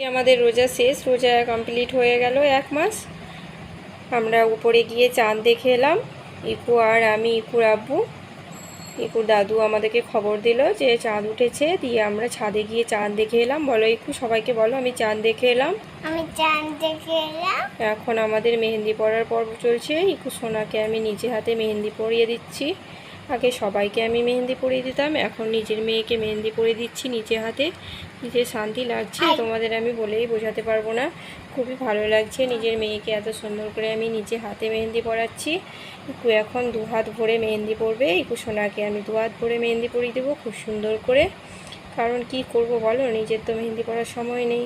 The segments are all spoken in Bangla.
আজকে আমাদের রোজা শেষ রোজা কমপ্লিট হয়ে গেল এক মাস। আমরা উপরে গিয়ে চাঁদ দেখে এলাম। ইকু আর আমি ইকুর আব্বু ইকুর দাদু আমাদেরকে খবর দিল যে চাঁদ উঠেছে দিয়ে আমরা ছাদে গিয়ে চাঁদ দেখে এলাম। বলো ইকু সবাইকে বলো আমি চাঁদ দেখে এলাম। আমি চাঁদ দেখে এলাম। এখন আমাদের মেহেন্দি পরার পর্ব চলছে। ইকু সোনাকে আমি নিজে হাতে মেহেন্দি পরিয়ে দিচ্ছি। আগে সবাইকে আমি মেহেন্দি পরিয়ে দিতাম এখন নিজের মেয়েকে মেহেন্দি পরিয়ে দিচ্ছি নিজে হাতে। নিজের শান্তি লাগছে তোমাদের আমি বলেই বোঝাতে পারব না। খুবই ভালো লাগছে নিজের মেয়েকে এত সুন্দর করে আমি নিজে হাতে মেহেন্দি পরাচ্ছি। ইকু এখন দু হাত ভরে মেহেন্দি পরবে ইকু সোনাকে আমি দু হাত ভরে মেহেন্দি পরিয়ে দেবো খুব সুন্দর করে। কারণ কি করব বলো নিজের তো মেহেন্দি পরার সময় নেই।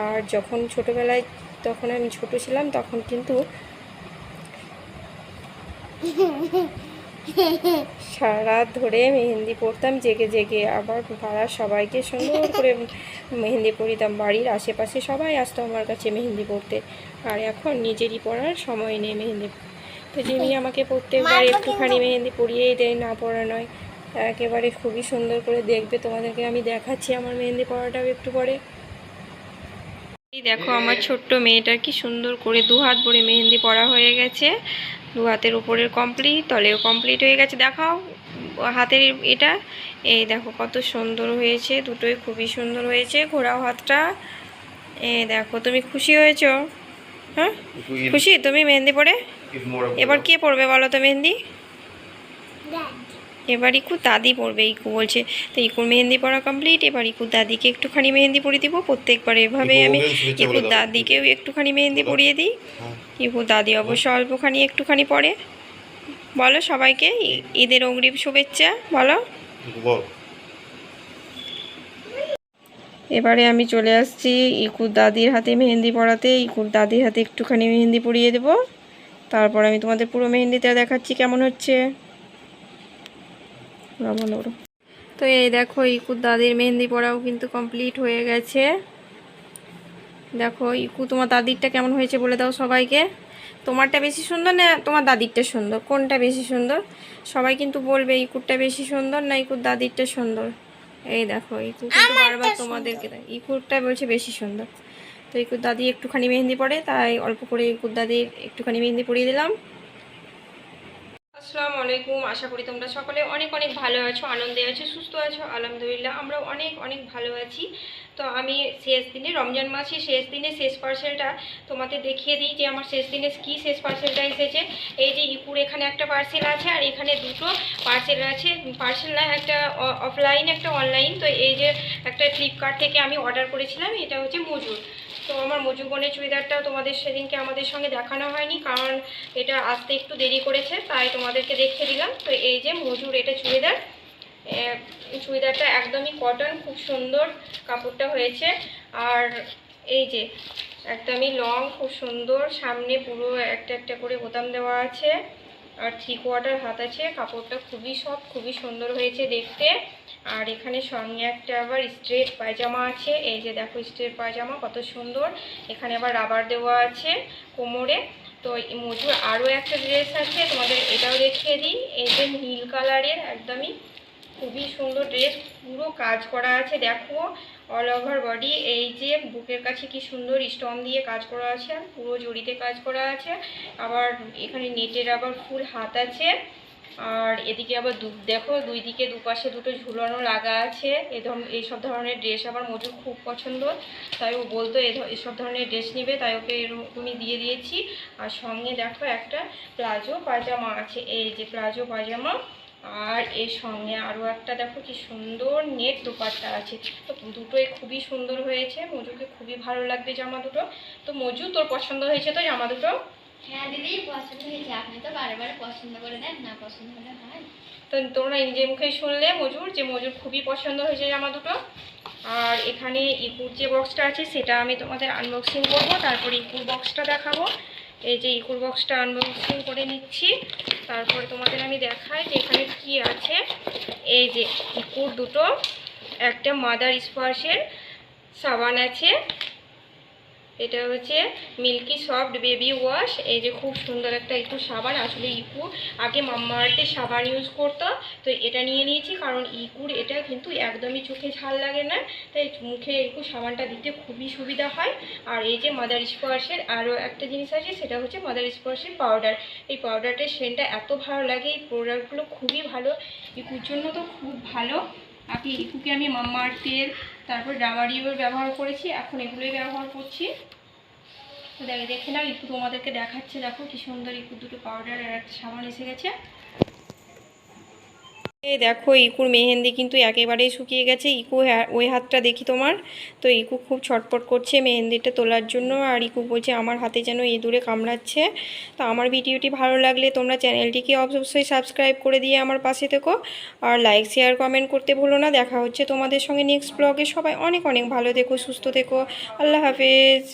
আর যখন ছোটোবেলায় তখন আমি ছোট ছিলাম তখন কিন্তু সারা ধরে মেহেন্দি পরতাম জেগে জেগে আবার পাড়ার সবাইকে সুন্দর করে মেহেন্দি পরিতাম বাড়ির আশেপাশে সবাই আসতো আমার কাছে মেহেন্দি পরতে। আর এখন নিজেরই পড়ার সময় নেই মেহেন্দি। তো যিনি আমাকে প্রত্যেকবার একটুখানি মেহেন্দি পরিয়েই দেয় না পরা নয় একেবারে খুবই সুন্দর করে দেখবে। তোমাদেরকে আমি দেখাচ্ছি আমার মেহেন্দি পড়াটাও একটু পরে। দেখো আমার ছোট্ট মেয়েটার কি সুন্দর করে দু হাত ভরে মেহেন্দি পরা হয়ে গেছে। দু হাতের উপরের কমপ্লিট তলেও কমপ্লিট হয়ে গেছে। দেখাও হাতের এটা। এই দেখো কত সুন্দর হয়েছে দুটোই খুবই সুন্দর হয়েছে ঘোরাও হাতটা। এ দেখো তুমি খুশি হয়েছো? হ্যাঁ? খুশি। তুমি মেহেন্দি পরে? এবার কে পড়বে বলো তো মেহেন্দি? এবার ইকু দাদি পড়বে ইকু বলছে তো ইকুর মেহেন্দি পড়া কমপ্লিট এবার ইকুর দাদিকে একটুখানি মেহেন্দি পরিয়ে দিব প্রত্যেকবার এভাবে আমি ইকুর দাদিকেও একটুখানি মেহেন্দি পরিয়ে দিই। হ্যাঁ। ইকুর দাদি অবশ্য অল্পখানি একটুখানি পরে বলো সবাইকে ঈদের অগ্রিম শুভেচ্ছা বলো। এবারে আমি চলে আসছি ইকুর দাদির হাতে মেহেন্দি পরাতে ইকুর দাদির হাতে একটুখানি মেহেন্দি পরিয়ে দেব। তারপর আমি তোমাদের পুরো মেহেন্দিটা দেখাচ্ছি কেমন হচ্ছে? ওরো। তো এই দেখো ইকুর দাদির মেহেন্দি পড়াও কিন্তু কমপ্লিট হয়ে গেছে। দেখো ইকু তোমার দাদিরটা কেমন হয়েছে বলে দাও সবাইকে। তোমারটা বেশি সুন্দর না তোমার দাদিরটা সুন্দর? কোনটা বেশি সুন্দর? সবাই কিন্তু বলবে ইকুরটা বেশি সুন্দর না ইকুর দাদিরটা সুন্দর? এই দেখো ইকু কিন্তু বারবার তোমাদেরকে ইকুরটা বলছে বেশি সুন্দর। তো ইকুর দাদি একটুখানি মেহেন্দি পড়ে তাই অল্প করে ইকুর দাদির একটুখানি মেহেন্দি পরিয়ে দিলাম। আসসালামু আলাইকুম। আশা করি তোমরা সকলে অনেক অনেক ভালো আছো, আনন্দে আছো, সুস্থ আছো, আলহামদুলিল্লাহ, আমরা অনেক অনেক ভালো আছি। তো আমি শেষ দিনে, রমজান মাসে শেষ দিনে শেষ পার্সেলটা তোমাদের দেখিয়ে দিই যে আমার শেষ দিনে কী শেষ পার্সেলটা এসেছে। এই যে ইপুর এখানে একটা পার্সেল আছে আর এখানে দুটো পার্সেল আছে। পার্সেল না, একটা অফলাইন একটা অনলাইন তো এই যে একটা ফ্লিপকার্ট থেকে আমি অর্ডার করেছিলাম, এটা হচ্ছে মজুর। তো আমার মজুর বোনের চুড়িদারটা তোমাদের সেদিনকে আমাদের সঙ্গে দেখানো হয়নি, কারণ এটা আসতে একটু দেরি করেছে, তাই তোমাদেরকে দেখিয়ে দিলাম। তো এই যে মজুর, এটা চুড়িদার। চুড়িদারটা একদমই কটন খুব সুন্দর কাপড়টা হয়েছে। আর এই যে একদমই লং খুব সুন্দর, সামনে পুরো একটা একটা করে বোতাম দেওয়া আছে। আর থ্রি কোয়ার্টার হাত আছে, কাপড়টা খুবই সফট খুবই সুন্দর হয়েছে দেখতে। আর এখানে সঙ্গে একটা আবার স্ট্রেট পায়জামা আছে। এই যে দেখো স্ট্রেট পায়জামা, কত সুন্দর। এখানে আবার রাবার দেওয়া আছে কোমরে। তো মজুর আরও একটা ড্রেস আছে, তোমাদের এটাও দেখিয়ে দিই। এই যে নীল কালারের একদমই খুবই সুন্দর ড্রেস, পুরো কাজ করা আছে। দেখো অল ওভার বডি এই যে বুকের কাছে কি সুন্দর স্টোন দিয়ে কাজ করা আছে, পুরো জড়িতে কাজ করা আছে। আবার এখানে নেটের আবার ফুল হাত আছে। আর এদিকে আবার দু, দেখো দুই দিকে দুপাশে দুটো ঝুলানো লাগা আছে। এ ধরনের এইসব ধরনের ড্রেস আবার মজুর খুব পছন্দ। তাই ও বলতো এসব ধরনের ড্রেস নেবে, তাই ওকে এরকমই দিয়ে দিয়েছি। আর সঙ্গে দেখো একটা প্লাজো পাজামা আছে, এই যে প্লাজো পাজামা আর এর সঙ্গে আরও একটা দেখো কি সুন্দর নেট দোপাট্টা আছে। তো দুটোই খুবই সুন্দর হয়েছে, মজুকে খুবই ভালো লাগবে জামা দুটো। তো মজু, তোর পছন্দ হয়েছে তো জামা দুটো? হ্যাঁ দিদি, পছন্দ হয়েছে। আপনি তো বারবার পছন্দ করে দেন, না পছন্দ হলে হয়। তো তোমরা নিজের মুখে শুনলে মজুর, যে মজুর খুবই পছন্দ হয়েছে জামা দুটো। আর এখানে ইকুর যে বক্সটা আছে, সেটা আমি তোমাদের আনবক্সিং করব। তারপরে ইকুর বক্সটা দেখাবো। এই যে ইকুর বক্সটা আনবক্সিং করে নিচ্ছি। তারপরে তোমাদের আমি দেখাই যে এখানে কি আছে। এই যে ইকুর দুটো, একটা মাদার স্পার্শের সাবান আছে। এটা হচ্ছে মিল্কি সফট বেবি ওয়াশ। এই যে খুব সুন্দর একটা একটু সাবান, আসলে ইকু আগে মাম্মার্টের সাবান ইউজ করতো, তো এটা নিয়ে নিয়েছি কারণ ইকুর এটা কিন্তু একদমই চোখে ঝাল লাগে না, তাই মুখে ইকু সাবানটা দিতে খুবই সুবিধা হয়। আর এই যে মাদার স্পর্শের আরও একটা জিনিস আছে, সেটা হচ্ছে মাদার স্পর্শের পাউডার। এই পাউডারটার সেন্টটা এত ভালো লাগে, এই প্রোডাক্টগুলো খুবই ভালো, ইকুর জন্য তো খুব ভালো। আগে ইকুকে আমি মাম্মার্টের তারপর ডামারিওর ব্যবহার করেছি, এখন এগুলোই ব্যবহার করছি। তো দেখে দেখে নাও ইকু তোমাদেরকে দেখাচ্ছে, দেখো কি সুন্দর ইকু দুটো পাউডার আর একটা সাবান এসে গেছে। দেখো, ইকুর মেহেন্দি কিন্তু একেবারেই শুকিয়ে গেছে। ইকু ওই হাতটা দেখি তোমার? তো ইকু খুব ছটপট করছে মেহেন্দিটা তোলার জন্য আর ইকু বলছে, আমার হাতে যেন ইঁদুরে কামড়াচ্ছে। তো আমার ভিডিওটি ভালো লাগলে তোমরা চ্যানেলটিকে অবশ্যই সাবস্ক্রাইব করে দিয়ে আমার পাশে থেকো। আর লাইক, শেয়ার, কমেন্ট করতে ভুলো না। দেখা হচ্ছে তোমাদের সঙ্গে নেক্সট ব্লগে। সবাই অনেক অনেক ভালো থেকো, সুস্থ থেকো। আল্লাহ হাফেজ।